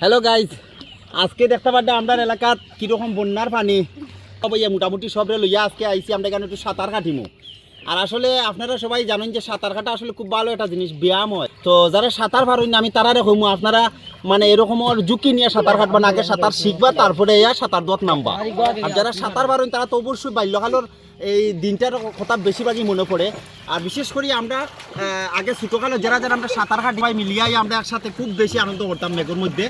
Hello guys আজকে দেখতে পারলে আমার এলাকাত কীরকম বন্যার পানি। তবে মোটামুটি সবরে লইয়া আজকে আইসি আমরা এখানে একটু সাঁতার কাটিমু। আর আসলে আপনারা সবাই জানেন যে সাঁতার কাটা আসলে খুব ভালো একটা জিনিস, ব্যায়াম হয়। তো যারা সাঁতার পারেন, আমি তারা রকম আপনারা মানে এরকম ঝুঁকি নিয়ে সাঁতার কাটবা না আগে সাঁতার শিখবা, তারপরে ইয়া সাঁতার দত নামবা। আর যারা সাঁতার পারেন, তারা তো অবশ্যই বাল্যকালের এই দিনটার কথা বেশিরভাগই মনে পড়ে। আর বিশেষ করে আমরা আগে ছোটোকালে যারা যারা আমরা সাঁতার কাটি ভাই মিলিয়াই আমরা একসাথে খুব বেশি আনন্দ করতাম মেঘের মধ্যে।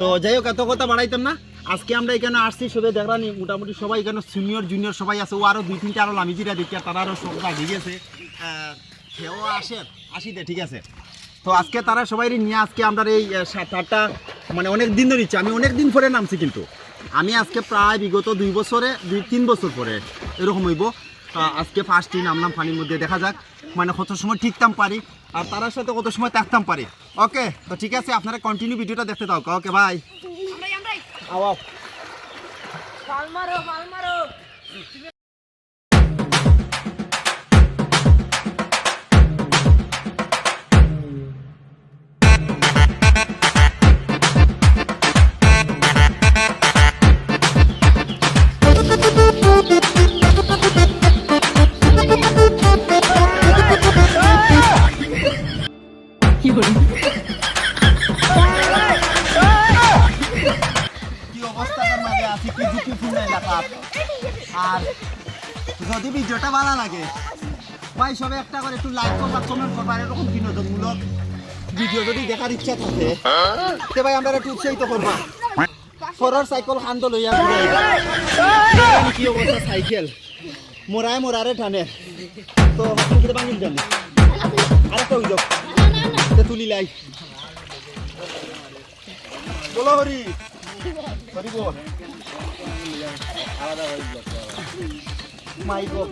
তো যাই হোক, এত কথা বাড়াইতাম না। আজকে আমরা এখানে আসছি সবাই দেখলাম মোটামুটি সবাই এখানে সিনিয়র জুনিয়র সবাই আছে। ও আরও দুই তিনটা আরও যেটা দেখি আর তারা আরও সব গেছে। সেও আসে আসিতে ঠিক আছে। তো আজকে তারা সবাই নিয়ে আজকে আমরা এই সাঁতারটা মানে অনেক দিন ধরে আমি অনেক দিন পরে নামছি কিন্তু। আমি আজকে প্রায় বিগত দুই বছরে, দুই তিন বছর পরে এরকম হইব। আজকে ফার্স্টই নামলাম পানির মধ্যে দেখা যাক মানে কত সময় ঠিকতাম পারি, আর তার সাথে কত সময় থাকতাম পারি। ওকে তো ঠিক আছে, আপনারা কন্টিনিউ ভিডিওটা দেখতে দাও ওকে ভাই আমরাই আমরাই আওয়াও পাল মারো পাল মারো আছি কি এলাকা আর যদি ভিডিওটা ভালো লাগে, ভাই সবে একটা করে একটু লাইক করবা কমেন্ট করবা এরকম বিনোদনমূলক ভিডিও যদি দেখার ইচ্ছা থাকে, তে ভাই, আমরা একটু উৎসাহিত করবা। ফরার সাইকেল খান্দ লইয়া কি অবস্থা সাইকেল। মোরায় মোরারে টানে তো তুলি লাই। হরি। হরি বল। মাই গড